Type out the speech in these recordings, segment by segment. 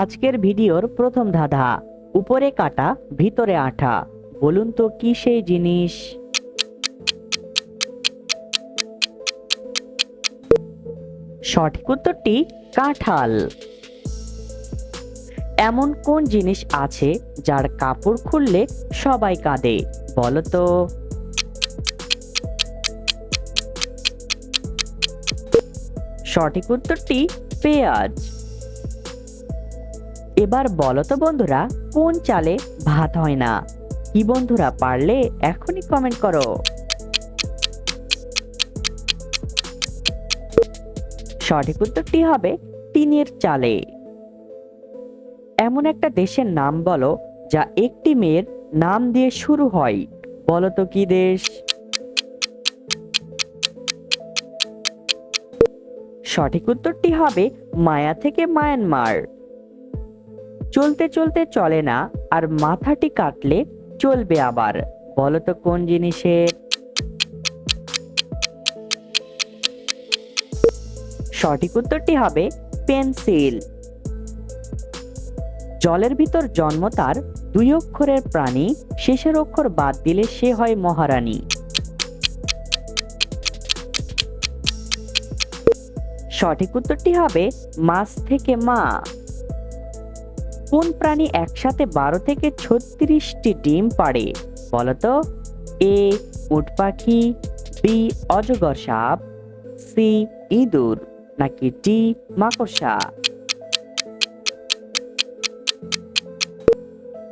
আজকের ভিডিওর প্রথম ধাঁধা, উপরে কাটা, ভিতরে আঠা। বলুন তো কি সেই জিনিস? সঠিক উত্তরটি কাঁঠাল। এমন কোন জিনিস আছে যার কাপড় খুললে সবাই কাঁদে, বলো তো? সঠিক উত্তরটি পেঁয়াজ। এবার বলো তো বন্ধুরা, কোন চালে ভাত হয় না? কি বন্ধুরা পারলে এখনই কমেন্ট করো। সঠিক উত্তরটি হবে টিনের চালে। এমন একটা দেশের নাম বলো, যা একটি মেয়ের নাম দিয়ে শুরু হয়। বলো তো কি দেশ? সঠিক উত্তরটি হবে মায়া থেকে মায়ানমার। চলতে চলতে চলে না, আর মাথাটি কাটলে চলবে আবার। বলো তো কোন জিনিসের সঠিক উত্তরটি হবে পেন্সিল। জলের ভিতর জন্ম তার দুই অক্ষরের প্রাণী, শেষের অক্ষর বাদ দিলে সে হয় মহারানী। সঠিক উত্তরটি হবে মাছ থেকে মা। কোন প্রাণী একসাথে বারো থেকে ছত্রিশটি ডিম পাড়ে? বলতো, এ, উট পাখি, বি, অজগর সাপ, সি, ইঁদুর, নাকি ডি, মাকড়সা?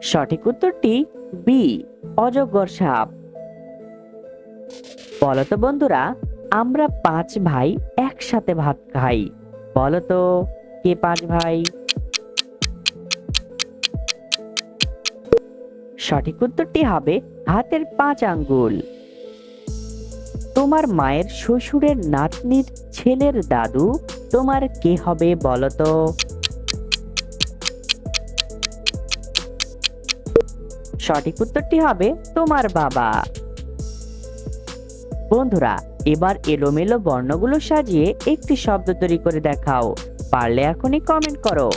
সঠিক উত্তরটি বি, অজগর সাপ। বলতো বন্ধুরা, আমরা পাঁচ ভাই একসাথে ভাত খাই। বলতো, কে পাঁচ ভাই? সঠিক উত্তরটি হবে হাতের পাঁচ আঙ্গুল। তোমার মায়ের শ্বশুরের নাতনির ছেলের দাদু, তোমার কে হবে বলতো? সঠিক উত্তরটি হবে তোমার বাবা। বন্ধুরা, এবার এলোমেলো বর্ণগুলো সাজিয়ে একটি শব্দ তৈরি করে দেখাও। পারলে এখনই কমেন্ট করো।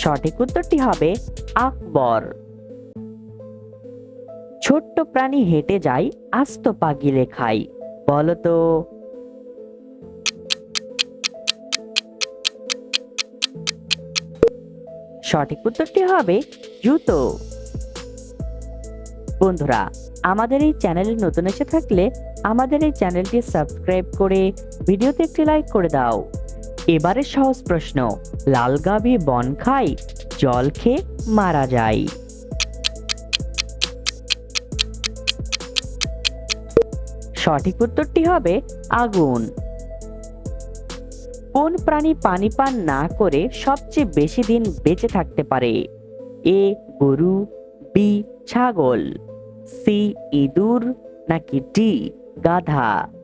সঠিক উত্তরটি হবে আকবর। ছোট্ট প্রাণী হেঁটে যায় আস্ত পাগিলে খাই বলতো সঠিক উত্তরটি হবে জুতো। বন্ধুরা, আমাদের এই চ্যানেলে নতুন এসে থাকলে আমাদের এই চ্যানেলটি সাবস্ক্রাইব করে ভিডিওতে একটি লাইক করে দাও। এবারে সহজ প্রশ্ন, লাল গাভী বন খাই জল খেয়ে মারা যায়। সঠিক উত্তরটি হবে আগুন। কোন প্রাণী পানি পান না করে সবচেয়ে বেশি দিন বেঁচে থাকতে পারে? এ, গরু, বি, ছাগল, সি, ইঁদুর, নাকি ডি, গাধা?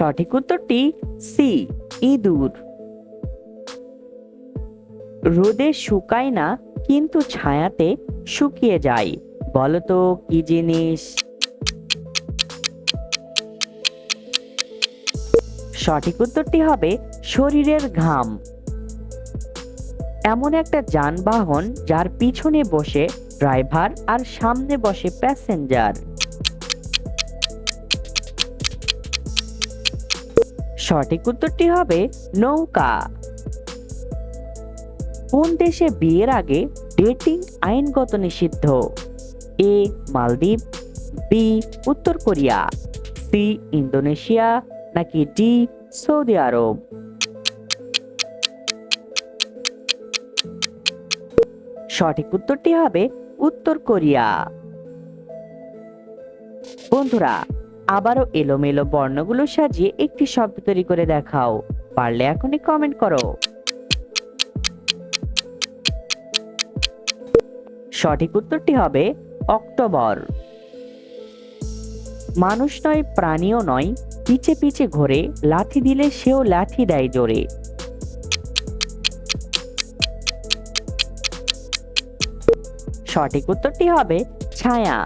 সঠিক উত্তরটি সি, ইঁদুর। রোদে শুকায় না, কিন্তু ছায়াতে শুকিয়ে যায়। বলতো, কি জিনিস? সঠিক উত্তরটি হবে শরীরের ঘাম। এমন একটা যানবাহন যার পিছনে বসে ড্রাইভার আর সামনে বসে প্যাসেঞ্জার। সঠিক উত্তরটি হবে নৌকা। কোন দেশে বিয়ের আগে ডেটিং আইনগত নিষিদ্ধ? এ, মালদ্বীপ, বি, উত্তর কোরিয়া, সি, ইন্দোনেশিয়া, নাকি ডি, সৌদি আরব? সঠিক উত্তরটি হবে উত্তর কোরিয়া। বন্ধুরা আবারও এলোমেলো বর্ণগুলো সাজিয়ে একটি শব্দ তৈরি করে দেখাও। পারলে এখনই কমেন্ট করো। সঠিক উত্তরটি হবে অক্টোবর। মানুষ নয়, প্রাণীও নয়, পিছে পিছে ঘোরে, লাথি দিলে সেও লাথি দেয় জোরে। সঠিক উত্তরটি হবে ছায়া।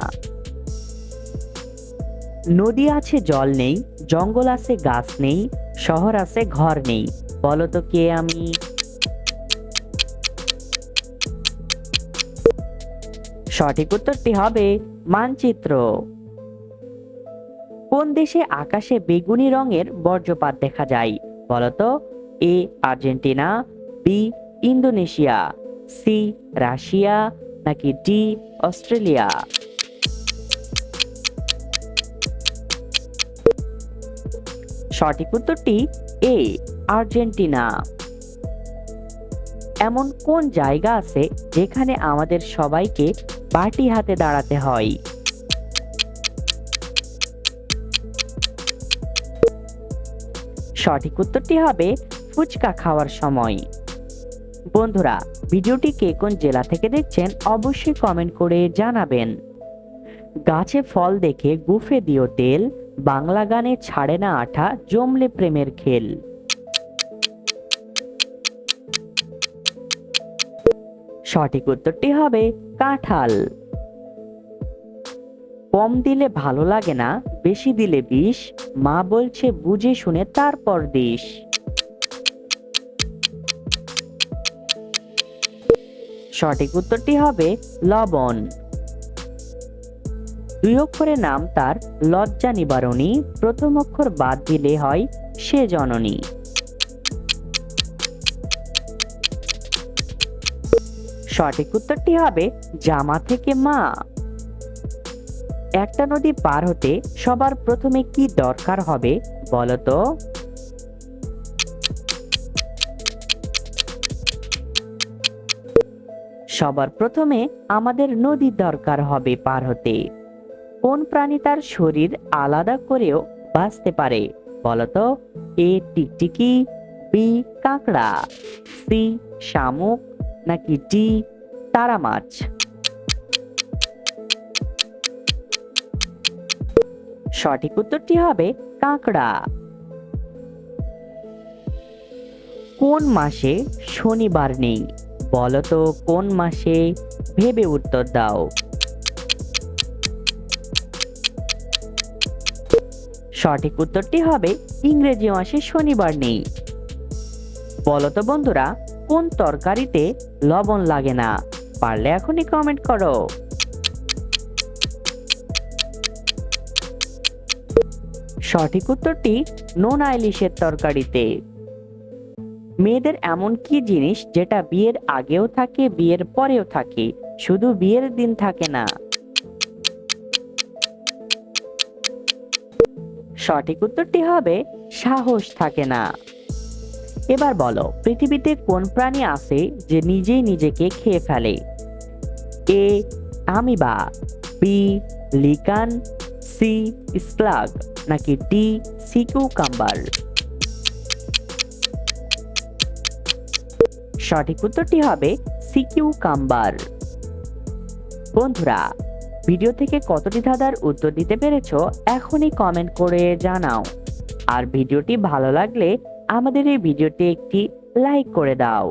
নদী আছে, জল নেই, জঙ্গল আছে, গাছ নেই, শহর আছে, ঘর নেই। বলো তো কে আমি? সঠিক উত্তরটি হবে মানচিত্র। কোন দেশে আকাশে বেগুনি রঙের বর্জ্যপাত দেখা যায়? বলতো A Argentina, B Indonesia, C Russia, নাকি ডি অস্ট্রেলিয়া? সঠিক উত্তরটি এ, আর্জেন্টিনা। এমন কোন জায়গা আছে যেখানে আমাদের সবাইকে বাটি হাতে দাঁড়াতে হয়? সঠিক উত্তরটি হবে ফুচকা খাওয়ার সময়। বন্ধুরা, ভিডিওটি কে কোন জেলা থেকে দেখছেন অবশ্যই কমেন্ট করে জানাবেন। গাছে ফল দেখে গুফে দিও তেল বাংলা গানে ছাড়ে না আঠা জমলে প্রেমের খেল। সঠিক উত্তরটি হবে কাঁঠাল। কম দিলে ভালো লাগে না, বেশি দিলে বিষ। মা বলছে, বুঝে শুনে তারপর দিস। সঠিক উত্তরটি হবে লবণ। দুই অক্ষরের নাম তার লজ্জা নিবারণী। প্রথম অক্ষর বাদ দিলে হয় সে জননী। সঠিক উত্তরটি হবে জামা থেকে মা। একটা নদী পার হতে সবার প্রথমে কি দরকার হবে বলতো সবার প্রথমে আমাদের নদী দরকার হবে পার হতে। কোন প্রাণী তার শরীর আলাদা করেও বাঁচতে পারে? বলতো, এ টিকটিকি, বি কাঁকড়া, সি শামুক, নাকি ডি তারা মাছ? সঠিক উত্তরটি হবে কাঁকড়া। কোন মাসে শনিবার নেই? বলতো, কোন মাসে? ভেবে উত্তর দাও। সঠিক উত্তরটি হবে, ইংরেজি মাসে শনিবার নেই। বলতো বন্ধুরা, কোন তরকারিতে লবণ লাগে না? পারলে এখনই কমেন্ট করো। সঠিক উত্তরটি, নোন আইলিশের তরকারিতে। মেয়েদের এমন কি জিনিস যেটা বিয়ের আগেও থাকে, বিয়ের পরেও থাকে? শুধু বিয়ের দিন থাকে না। সঠিক উত্তরটি হবে সাহস থাকে না। এবার বলো, পৃথিবীতে কোন প্রাণী আছে যে নিজেই নিজেকে খেয়ে ফেলে? এ, আমিবা, বি, লিকান, সি, স্প্লাগ, নাকি ডি সিকিউকাম্বার সঠিক উত্তরটি হবে সিকিউ কাম্বার বন্ধুরা ভিডিও থেকে কতটি ধাঁধার উত্তর দিতে পেরেছ এখনই কমেন্ট করে জানাও। আর ভিডিওটি ভালো লাগলে আমাদের এই ভিডিওটি একটি লাইক করে দাও।